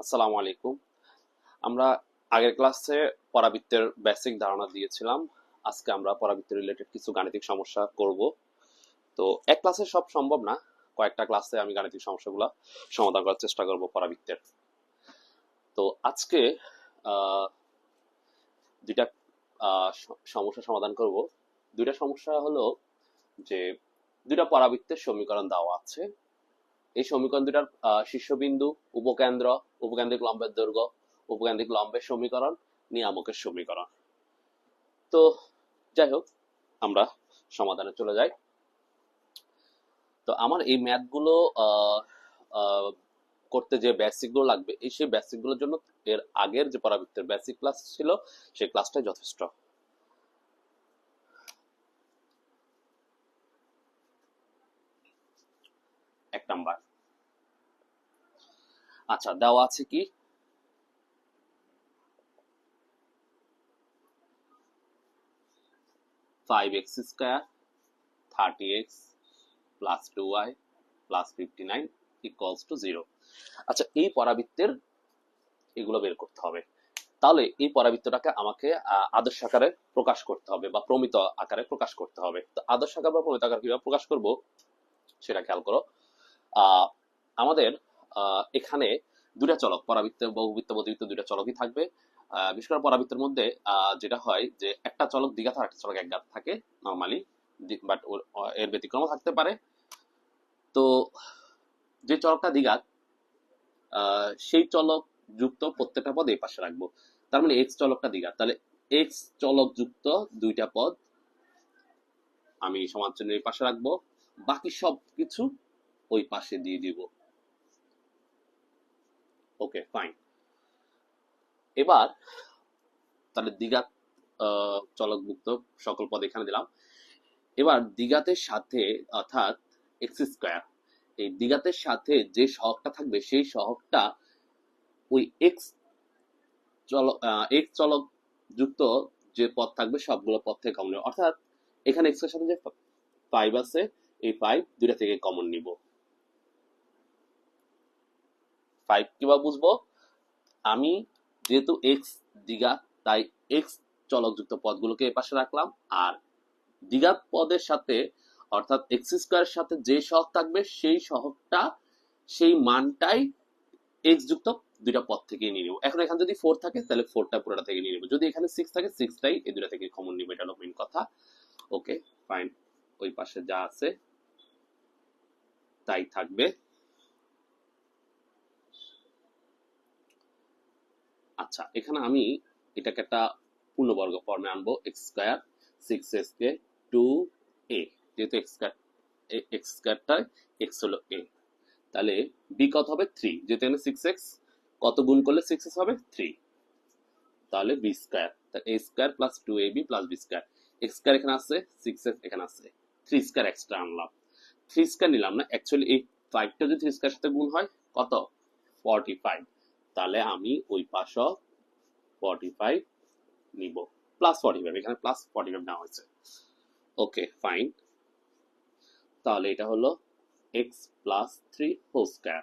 আসসালামু আলাইকুম। আমরা আগের ক্লাসে পরাবৃত্তের বেসিক ধারণা দিয়েছিলাম। আজকে আমরা পরাবৃত্ত রিলেটেড কিছু গাণিতিক সমস্যা করব। তো এক ক্লাসে সব সম্ভব না, কয়েকটা ক্লাসে আমি গাণিতিক সমস্যাগুলো সমাধান করার চেষ্টা করব পরাবৃত্তের। তো আজকে দুইটা সমস্যা সমাধান করব। দুইটা সমস্যা হলো যে, দুইটা পরাবৃত্তের সমীকরণ দেওয়া আছে। এই সমীকরণ দুটার শীর্ষবিন্দু উপকেন্দ্র উপকেন্দ্রিক লম্বের দৈর্ঘ্য উপকেন্দ্রিক লম্বের সমীকরণ নিয়ামকের সমীকরণ। তো যাই হোক আমরা সমাধানে চলে যাই। তো আমার এই ম্যাথগুলো আহ, আহ, করতে যে বেসিকগুলো লাগবে এই সেই বেসিকগুলোর জন্য এর আগের যে পরাবৃত্তের বেসিক ক্লাস ছিল সেই ক্লাসটাই যথেষ্ট। এক নাম্বার। আচ্ছা দেওয়া আছে কি? Five x square thirty x plus two y plus equals to zero আচ্ছা এই পরাবৃত্তের এগুলো বের করতে হবে। তাহলে এই পরাবৃত্তটাকে আমাকে আদর্শ আকারে প্রকাশ করতে হবে বা প্রমিত আকারে প্রকাশ করতে হবে। তো আদর্শ আকার বা প্রমিত আকার কীভাবে প্রকাশ করব সেটা খেয়াল করো। আমাদের এখানে দুটা চলক, পরাবৃত্ত বহুবৃত্ত বদিবৃত্ত দুটা চলকই থাকবে। বিশেষ করে পরাবৃত্তের মধ্যে যেটা হয় যে একটা চলক দ্বিঘাত আর একটা চলক একঘাত থাকে নর্মালি বাট এর ব্যতিক্রমও থাকতে পারে। তো যে চলকটা দ্বিঘাত সেই চলক যুক্ত প্রত্যেকটা পদ এই পাশে রাখব। তার মানে এক্স চলকটা দ্বিঘাত তাহলে এক্স চলক যুক্ত দুইটা পদ আমি সমান চিহ্নের এই পাশে রাখব। বাকি সব কিছু ওই পাশে দিয়ে দিব। ওকে ফাইন এবার তাহলে দ্বিঘাত চলকযুক্ত সকল পদ এখানে দিলাম। এবার দ্বিঘাতের সাথে, অর্থাৎ এক্স স্কোয়ার এই দ্বিঘাতের সাথে যে সহগটা থাকবে, সেই সহগটা ওই এক্স চলক এক্স চলক যুক্ত যে পদ থাকবে, সবগুলো পদ থেকে কমন নেব। অর্থাৎ এখানে এক্সের সাথে যে ফাইভ আছে, এই ফাইভ দুইটা থেকে কমন নিব। ফাইভ কীভাবে বুঝব? আমি যেহেতু এক্স দ্বিঘাত তাই এক্স চলকযুক্ত পদগুলোকে এ পাশে রাখলাম। আর দ্বিঘাত পদের সাথে, অর্থাৎ এক্স স্কোয়ারের সাথে যে সহগ থাকবে, সেই সহগটা, সেই মানটাই এক্স যুক্ত দুইটা পদ থেকে নিয়ে নিব। এখন এখানে যদি ফোর থাকে, তাহলে ফোরটা পুরোটা থেকে নিয়ে নিব। যদি এখানে সিক্স থাকে সিক্সটাই এই দুটা থেকে কমন নিব, এটা হলো মেন কথা। ওকে ফাইন ওই পাশে যা আছে, তাই থাকবে। আচ্ছা এখানে আমি এটাকে একটা পূর্ণবর্গ ফর্মে আনব এক্স স্কোয়ার সিক্স এক্স কে টু এ যেহেতু এক্স স্কোয়ার এক্স স্কোয়ারটা এক্স হলো এ তাহলে বি কত হবে? থ্রি যেহেতু এখানে সিক্স এক্স কত গুণ করলে সিক্স এক্স হবে? থ্রি তাহলে b square a square plus two a b plus b square x square এখানে আছে সিক্স এক্স এখানে আছে। থ্রি স্কোয়ার এক্সট্রা আনলাম। থ্রি স্কোয়ার নিলাম না অ্যাকচুয়ালি এই ফাইভটা যদি থ্রি স্কোয়ার সাথে গুণ হয়, কত? ফর্টি ফাইভ তাহলে আমি ওই পাশ ফর্টি ফাইভ নিব। প্লাস ফর্টি ফাইভ এখানে প্লাস ফর্টি ফাইভ নেওয়া হয়েছে। ওকে ফাইন তাহলে এটা হলো x plus three whole square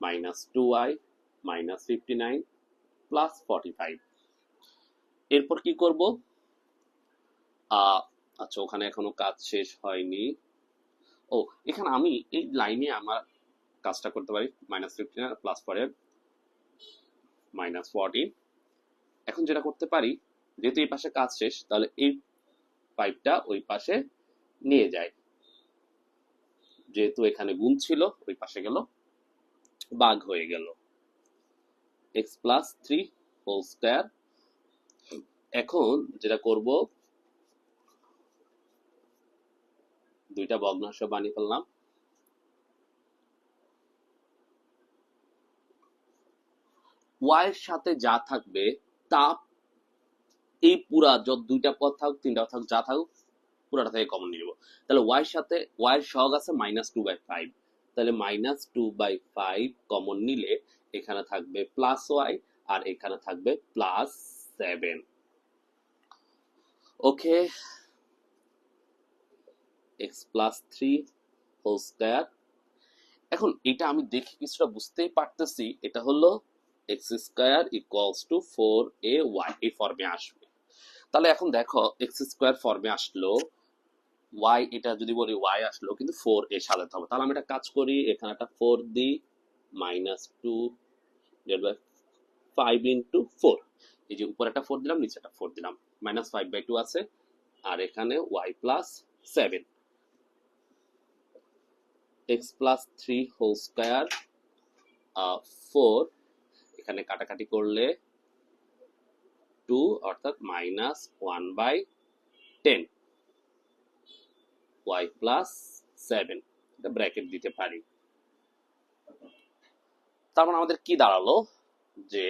minus two i minus fifty nine plus forty five এরপর কি করব? আচ্ছা ওখানে এখনও কাজ শেষ হয়নি। ও, এখানে আমি এই লাইনে আমার কাজটা করতে পারি। Minus fifty nine plus four minus fourteen এখন যেটা করতে পারি, যেহেতু এই পাশে কাজ শেষ, তাহলে এই পাইপটা ওই পাশে নিয়ে যায়। যেহেতু এখানে গুণ ছিল, ওই পাশে গেল, বাঘ হয়ে গেল। X plus three whole square এখন যেটা করব, দুইটা ভগ্নাংশ বানিয়ে ফেললাম। ওয়াই এর সাথে যা থাকবে তা এই পুরা যত দুইটা পদ থাকুক, তিনটা থাকুক, যা থাকুক, পুরাটা থেকে কমন নিয়ে নেব। তাহলে ওয়াই এর সাথে ওয়াই এর সহগ আছে মাইনাস টু বাই ফাইভ তাহলে minus two by five common নিলে এখানে থাকবে প্লাস ওয়াই আর এখানে থাকবে plus seven okay x plus three whole square এখন এটা আমি দেখে কিছুটা বুঝতেই পারতেছি, এটা হলো x square equals to four a y এই ফর্মে আসবে। তাহলে এখন দেখো এক্স স্কোয়ার ফর্মে আসলো ওয়াই এটা যদি বলি ওয়াই আসলো, কিন্তু ফোর এ সাজাতে হবে। তাহলে আমি একটা কাজ করি, এখানে একটা ফোর দিই minus two five into four এই যে উপরে একটা ফোর দিলাম, নিচে একটা ফোর দিলাম। মাইনাস ফাইভ বাই টু আছে, আর এখানে y plus seven x plus three whole square four এখানে কাটাকাটি করলে টু অর্থাৎ minus one by ten y plus seven এটা ব্র্যাকেট দিতে পারি। তারপর আমাদের কি দাঁড়াল? যে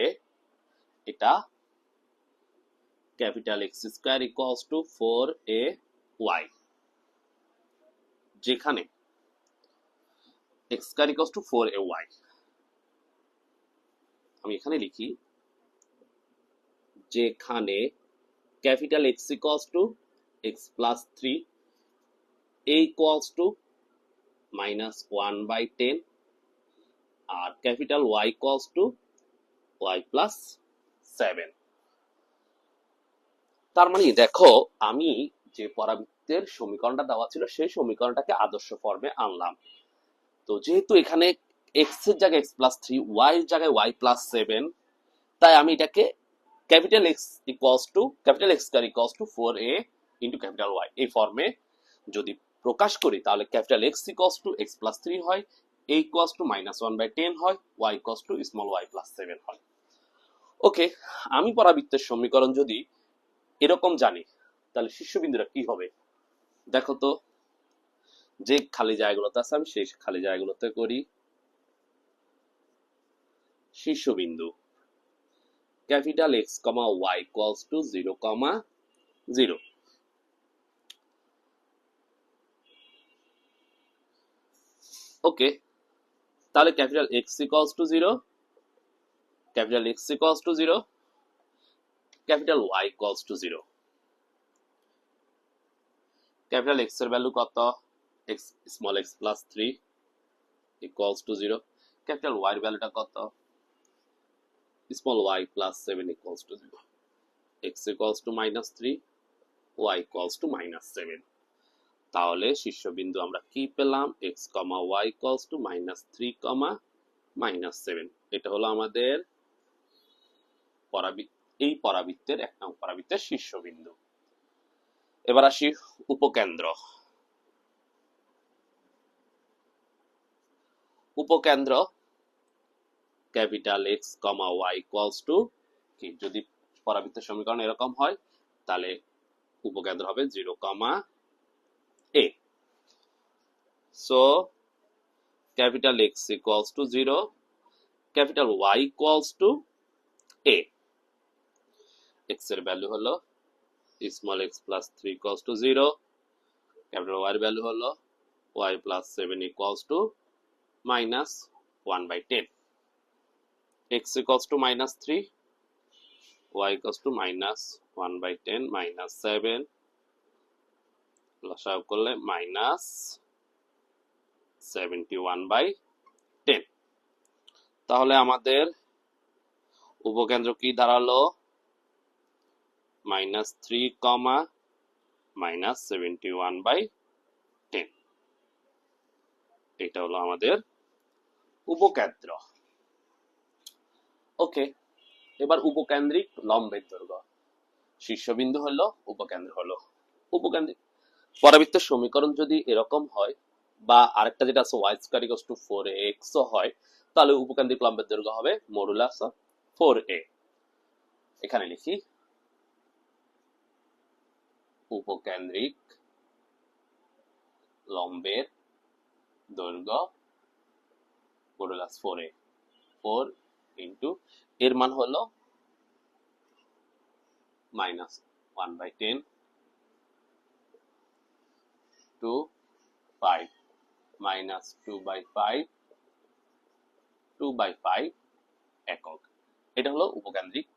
এটা capital x square equals to four a y যেখানে x square equals to four a y আমি এখানে লিখি, যেখানে capital x equals to x plus three a equals to minus one by ten R capital y equals to y plus seven তার মানে দেখো, আমি যে পরাবৃত্তের সমীকরণটা দেওয়া ছিল, সেই সমীকরণটাকে আদর্শ ফর্মে আনলাম। তো যেহেতু এখানে এক্সের জায়গায় এক্স প্লাস থ্রি ওয়াই এর জায়গায় ওয়াই প্লাস সেভেন তাই আমি এটাকে capital x equals to capital x square equals to four a into capital y এই ফর্মে যদি প্রকাশ করি, তাহলে capital x equals to x plus three হয় a equals to minus one by ten হয় y equals to small y plus seven হয়। Okay আমি পরাবৃত্তের সমীকরণ যদি এরকম জানি, তাহলে শীর্ষবিন্দুটা কি হবে? দেখো তো, যে খালি জায়গাগুলোতে আছে, আমি সেই খালি জায়গাগুলোতে করি। শীর্ষবিন্দু। Capital x comma y equals to zero comma zero okay তাহলে capital x equals to zero capital x equals to zero capital y equals to zero capital এক্সের ভ্যালু কত? X small x plus three equals to zero capital y এর ভ্যালুটা কত? Small y plus seven equals to zero x equals to minus three y equals to minus seven তাহলে শীর্ষবিন্দু আমরা কি পেলাম? Y equals to minus three comma minus seven এটা হলো আমাদের এই পরাবৃত্তের এক নং পরাবৃত্তের শীর্ষবিন্দু। এবার আসি উপকেন্দ্র। উপকেন্দ্র capital x comma y equals to কি, যদি পরাবৃত্তের সমীকরণ এরকম হয়, তাহলে উপকেন্দ্র হবে zero comma a so capital x equals to zero capital y equals to a এক্সের ভ্যালু হলো small x plus three equals to zero capital y value হলো y plus seven equals to minus one by ten x equals to minus three y equals to minus one by ten minus seven লসাগু করলে minus seventy one by ten তাহলে আমাদের উপকেন্দ্র কি দাঁড়াল? Minus three comma minus seventy one by ten এটা হলো আমাদের উপকেন্দ্র। ওকে, এবার উপকেন্দ্রিক লম্বের দৈর্ঘ্য। শীর্ষবিন্দু হলো উপকেন্দ্র হলো উপকেন্দ্রিক। পরাবৃত্তের সমীকরণ যদি এরকম হয়, বা আরেকটা যেটা আছে y square equals to four x হয়, তাহলে উপকেন্দ্রিক লম্বের দৈর্ঘ্য হবে মডুলাস ফোর এ এখানে লিখি, উপকেন্দ্রিক লম্বের দৈর্ঘ্য modulus four a four into এর মান হলো minus one by ten two five minus two by five two by five একক। এটা হলো উপকেন্দ্রিক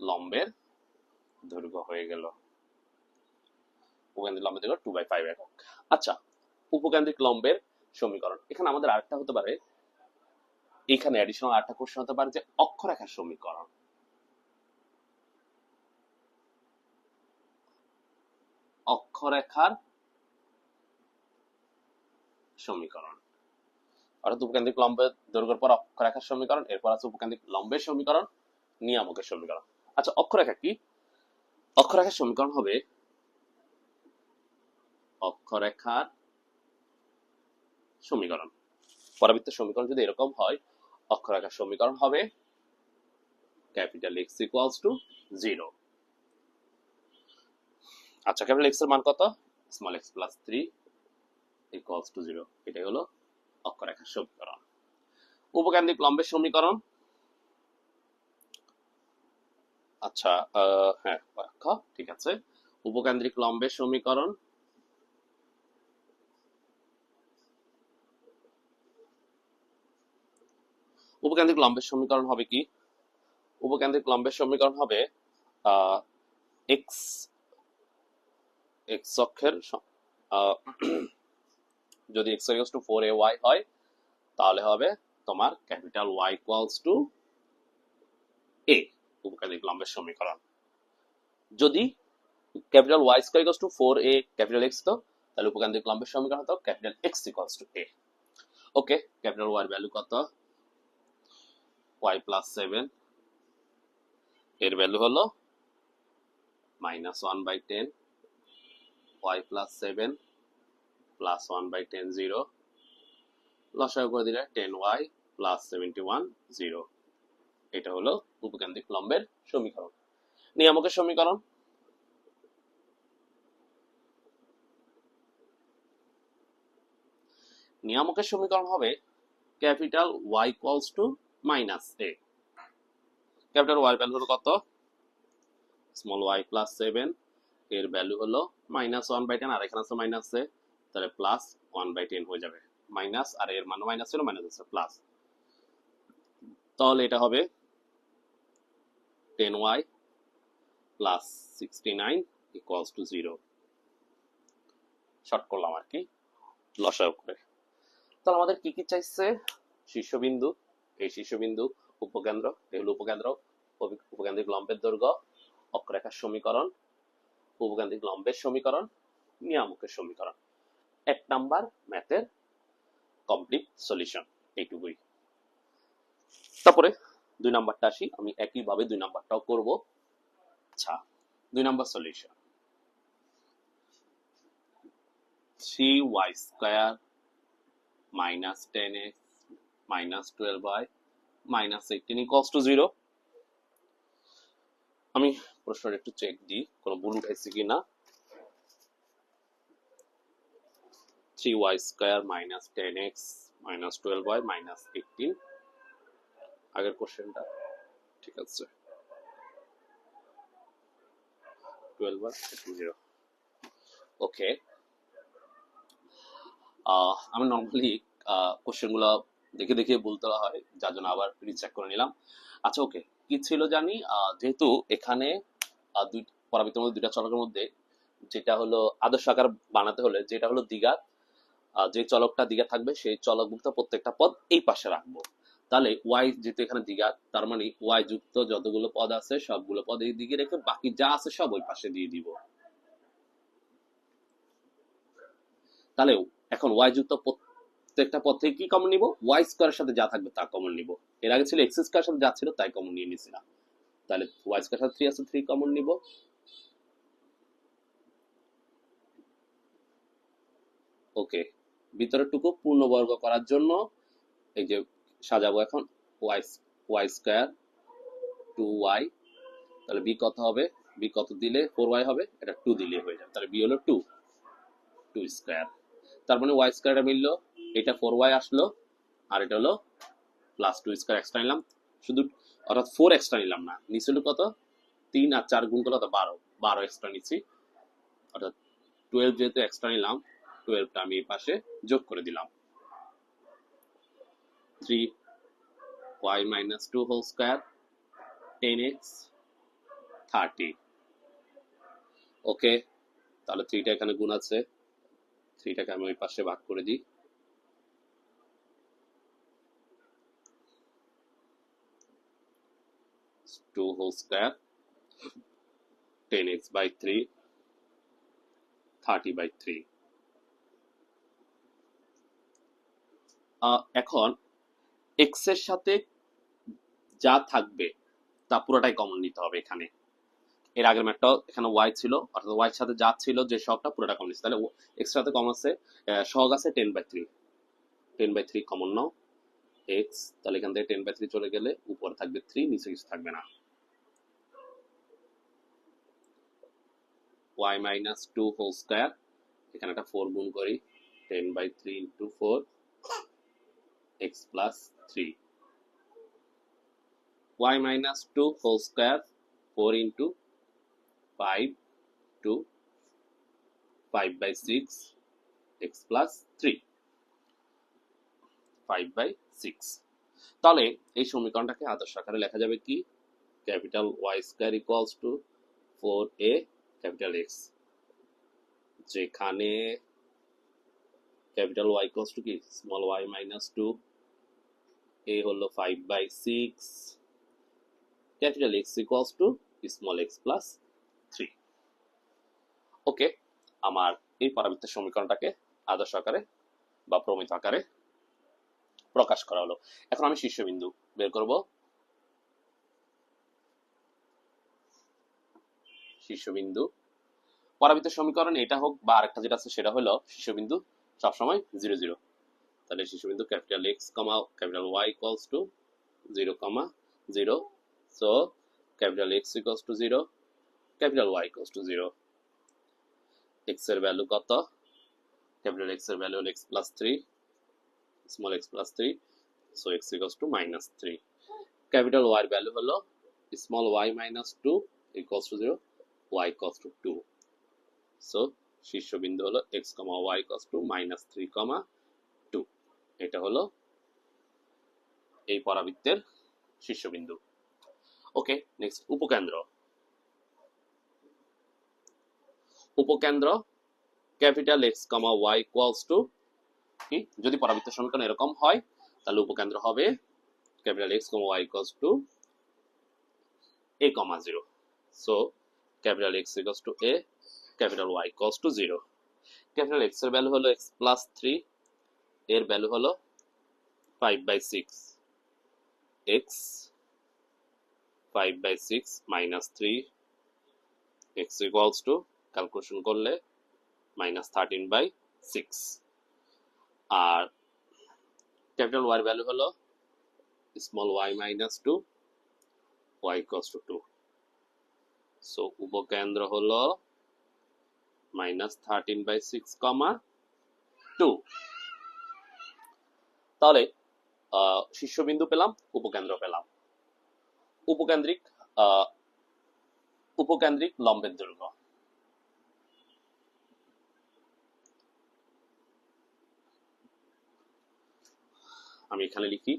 লম্বের দৈর্ঘ্য হয়ে গেল। উপকেন্দ্রিক লম্বের দৈর্ঘ্য টু বাই ফাইভ একক। আচ্ছা উপকেন্দ্রিক লম্বের সমীকরণ। এখানে আমাদের আরেকটা হতে পারে এখানে অ্যাডিশনাল আরেকটা কোশ্চেন হতে পারে যে অক্ষরেখার সমীকরণ। অক্ষরেখার সমীকরণ। অর্থাৎ উপকেন্দ্রিক দৈর্ঘ্যের পর অক্ষরেখার সমীকরণ, এরপর আছে উপকেন্দ্রিক লম্বের সমীকরণ, নিয়ামকের সমীকরণ। আচ্ছা অক্ষরেখা কি? অক্ষরেখার সমীকরণ হবে অক্ষরেখার সমীকরণ। পরাবৃত্তের সমীকরণ যদি এরকম হয় অক্ষরেখার সমীকরণ হবে capital x equals to zero. আচ্ছা ক্যাপিটাল এক্সের মান কত? Small x plus three equals to zero. এটাই হলো অক্ষরেখার সমীকরণ। উপকেন্দ্রিক লম্বের সমীকরণ। আচ্ছা হ্যাঁ ঠিক আছে। উপকেন্দ্রিক লম্বের সমীকরণ। উপকেন্দ্রিক লম্বের সমীকরণ হবে কি? উপকেন্দ্রিক লম্বের সমীকরণ হবে এক্স এক্স অক্ষের যদি x equals to four a y হয়, তাহলে হবে তোমার capital y equals to a উপকেন্দ্রিক লম্বের সমীকরণ। যদি capital y square equals to four a capital x তো, তাহলে উপকেন্দ্রিক লম্বের সমীকরণ হতো capital x equals to a okay capital y এর ভ্যালু কত? ওয়াই প্লাস সেভেন এর ভ্যালু হলো minus one by ten y plus seven plus one by ten zero লসাগু করে দিলে ten y plus seventy one zero এটা হলো উপকেন্দ্রিক লম্বের সমীকরণ। নিয়ামকের সমীকরণ। নিয়ামকের সমীকরণ হবে capital y equals to minus a. Capital y value হলো কত? স্মল ওয়াই প্লাস সেভেন, এর ভ্যালু হলো মাইনাস ওয়ান বাই টেন, আর এখানে আছে মাইনাস এ, তাহলে প্লাস ওয়ান বাই টেন হয়ে যাবে। মাইনাস, আর এর মান মাইনাস ছিল মাইনাস আছে প্লাস। তাহলে এটা হবে ten y plus sixty nine equals to zero. Short করলাম আর কি, লসাগু করে। তাহলে আমাদের কি কি চাইছে? শীর্ষবিন্দু। এই শীর্ষবিন্দু উপকেন্দ্র, এই হলো উপকেন্দ্র উপকেন্দ্রিক লম্বের দৈর্ঘ্য, অক্ষরেখার সমীকরণ, উপকেন্দ্রিক লম্বের সমীকরণ, নিয়ামকের সমীকরণ। এক নাম্বার ম্যাথের কমপ্লিট সলিউশন এইটুকুই। তারপরে দুই নাম্বারটা আসি, আমি একইভাবে দুই নাম্বারটাও করব। আচ্ছা দুই number solution three y square minus ten x minus twelve y minus eighteen equals to zero আমি প্রশ্নটা একটু চেক দিই, কোনো ভুল উঠাইছি কিনা? Three y square minus ten x minus twelve y minus eighteen আগের কোশ্চেনটা ঠিক আছে। টুয়েলভ ওয়াই জিরো ওকে আমি নর্মালি কোশ্চেনগুলো দেখে দেখে বলতে হয়, যার জন্য আবার রিচেক করে নিলাম। আচ্ছা ওকে কি ছিল জানি? যেহেতু এখানে দুই, পরাবৃত্তের মধ্যে, দুইটা চলকের মধ্যে, যেটা হলো আদর্শ আকার বানাতে হলে, যেটা হলো দ্বিঘাত যে চলকটা দ্বিঘাত থাকবে, সেই চলকভুক্ত প্রত্যেকটা পদ এই পাশে রাখব। তাহলে ওয়াই যেহেতু এখানে দ্বিঘাত তার মানে ওয়াই যুক্ত যতগুলো পদ আছে, সবগুলো পদ এই দিকে রেখে বাকি যা আছে সব ওই পাশে দিয়ে দিব। তাহলে এখন ওয়াই যুক্ত প্রত্যেকটা পদ থেকে কি কমন নিব? ওয়াই স্কোয়ারের সাথে যা থাকবে তা কমন নিব। এর আগে ছিল এক্স স্কোয়ারের সাথে যা ছিল তাই কমন নিয়ে নিছিলাম তাহলে ওয়াই স্কোয়ারের সাথে থ্রি আছে থ্রি কমন নিব। ওকে ভিতরের টুকু পূর্ণবর্গ করার জন্য এই যে সাজাবো এখন y y square two y তাহলে বি কত হবে? বি কত দিলে ফোর ওয়াই হবে? এটা টু দিলে হয়ে যাবে। তাহলে বি হলো টু টু স্কোয়ার তার মানে ওয়াই স্কোয়ারটা মিললো এটা ফোর ওয়াই আসলো, আর এটা হলো প্লাস টু স্কোয়ার এক্সট্রা নিলাম। শুধু, অর্থাৎ ফোর এক্সট্রা নিলাম না, নিচে হলো কত? তিন আর চার গুণ করলে বারো। বারো এক্সট্রা নিচ্ছি। অর্থাৎ টুয়েলভ যেহেতু এক্সট্রা নিলাম টুয়েলভটা আমি এই পাশে যোগ করে দিলাম। Three y minus two whole square ten x thirty okay তাহলে থ্রিটা এখানে গুণ আছে। থ্রিটাকে আমি ওই পাশে ভাগ করে দিই। Two whole square ten x by three thirty by three এখন এক্সের সাথে যা থাকবে, তা পুরোটাই কমন নিতে হবে এখানে। এর আগের ম্যাটটা এখানে ওয়াই ছিল, অর্থাৎ ওয়াই এর সাথে যা ছিল যে শখটা পুরোটা কমন নিচ্ছে। তাহলে এক্স সাথে কমন আছে শখ আছে ten by three ten by three common now. X তাহলে এখান থেকে টেন বাই থ্রি চলে গেলে উপরে থাকবে থ্রি নিচে কিছু থাকবে না। Y minus two whole square এখানে একটা ফোর গুণ করি ten by three into four x plus three y minus two whole square four into five two five by six x plus three five by six তাহলে এই সমীকরণটাকে আদর্শ আকারে লেখা যাবে কি? Capital Y square equals to four a capital X যেখানে capital Y equals to কি? Small y minus two a হলো five by six capital X equals to small x plus three okay আমার এই পরাবৃত্তের সমীকরণটাকে আদর্শ আকারে বা প্রমিত আকারে প্রকাশ করা হলো। এখন আমি শীর্ষবিন্দু বের করব। শীর্ষবিন্দু পরাবৃত্তের সমীকরণ এটা হোক বা আরেকটা যেটা আছে সেটা হলো শীর্ষবিন্দু সবসময় জিরো জিরো। তাহলে শীর্ষবিন্দু capital X comma capital Y equals to zero comma zero. So capital X equals to zero, capital Y equals to zero. এক্সের ভ্যালু কত? ক্যাপিটাল এক্সের ভ্যালু হলো x plus three small x plus three so x equals to minus three capital Y value হলো small y minus two equals to zero y equals to two so শীর্ষবিন্দু হলো x comma y equals to minus three comma two এটা হলো এই পরাবৃত্তের শীর্ষবিন্দু। Okay next উপকেন্দ্র। উপকেন্দ্র capital X comma y equals যদি পরাবৃত্ত সমীকরণ এরকম হয়, তাহলে উপকেন্দ্র হবে capital X comma y equals to a comma zero capital X equals to a capital Y equals to zero capital এক্সের ভ্যালু হলো এক্স প্লাস থ্রি এর ভ্যালু হলো five by six x five by six minus three x equals to calculation করলে minus thirteen by six আর capital Y value হলো small y minus two y equals to two so উপকেন্দ্র হলো minus thirteen by six comma two তাহলে শীর্ষবিন্দু পেলাম, উপকেন্দ্র পেলাম। উপকেন্দ্রিক উপকেন্দ্রিক লম্বের দৈর্ঘ্য। আমি এখানে লিখি,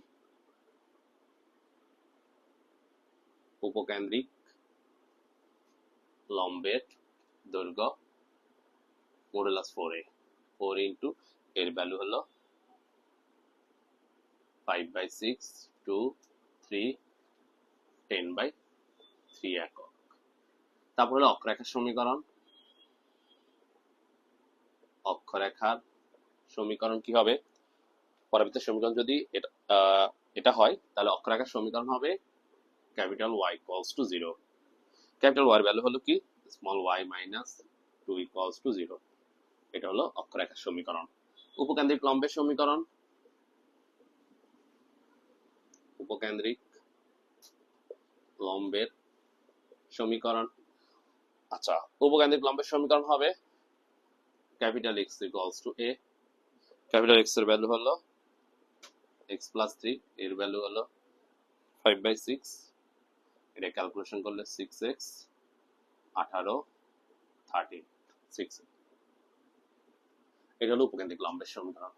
উপকেন্দ্রিক লম্বের দৈর্ঘ্য modulus four a four into এর ভ্যালু হলো five by six two three ten by three একক। তারপর হলো অক্ষরেখার সমীকরণ। অক্ষরেখার সমীকরণ কি হবে? পরবর্তী সমীকরণ যদি এটা এটা হয়, তাহলে অক্ষরেখার সমীকরণ হবে capital Y equals to zero capital Y value হলো কি? Small y minus two equals to zero এটা হলো অক্ষরেখার সমীকরণ। উপকেন্দ্রিক লম্বের সমীকরণ। উপকেন্দ্রিক লম্বের সমীকরণ। আচ্ছা উপকেন্দ্রিক লম্বের সমীকরণ হবে capital X equals to a capital এক্সের ভ্যালু হলো এক্স প্লাস থ্রি এর ভ্যালু হলো ফাইভ বাই সিক্স এটা ক্যালকুলেশন করলে সিক্স এক্স আঠারো থার্টিন সিক্স এটা হলো উপকেন্দ্রিক লম্বের সমীকরণ।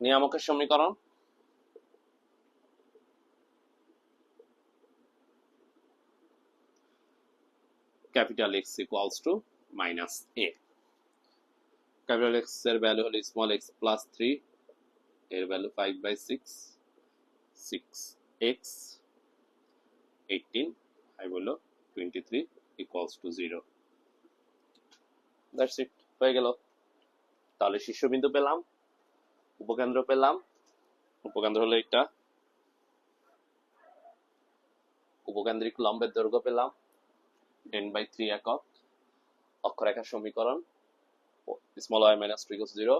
নিয়ামকের সমীকরণ? Capital X equals to minus a capital এক্সের ভ্যালু হলো স্মল এক্স প্লাস থ্রি এর value five by six six x eighteen five হলো twenty three equals to zero that's it হয়ে তাহলে শীর্ষবিন্দু পেলাম, উপকেন্দ্র পেলাম। উপকেন্দ্র হলো একটা। উপকেন্দ্রিক লম্বের দৈর্ঘ্য পেলাম টেন বাই থ্রি একক। অক্ষরেখার সমীকরণ small y minus two zero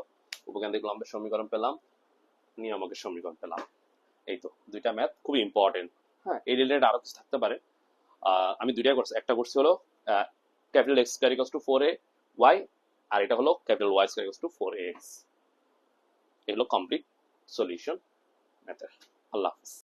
উপকেন্দ্রিক লম্বের সমীকরণ পেলাম, নিয়ামকের সমীকরণ পেলাম। এই তো, দুইটা ম্যাথ খুবই ইম্পর্টেন্ট হ্যাঁ এই রিলেটেড আরও কিছু থাকতে পারে। আমি দুইটা করছি একটা করছি হলো capital X square equals to four a y আর এটা হলো capital Y square equals to four x এগুলো কমপ্লিট সলিউশন মেথড আল্লাহ হাফিজ।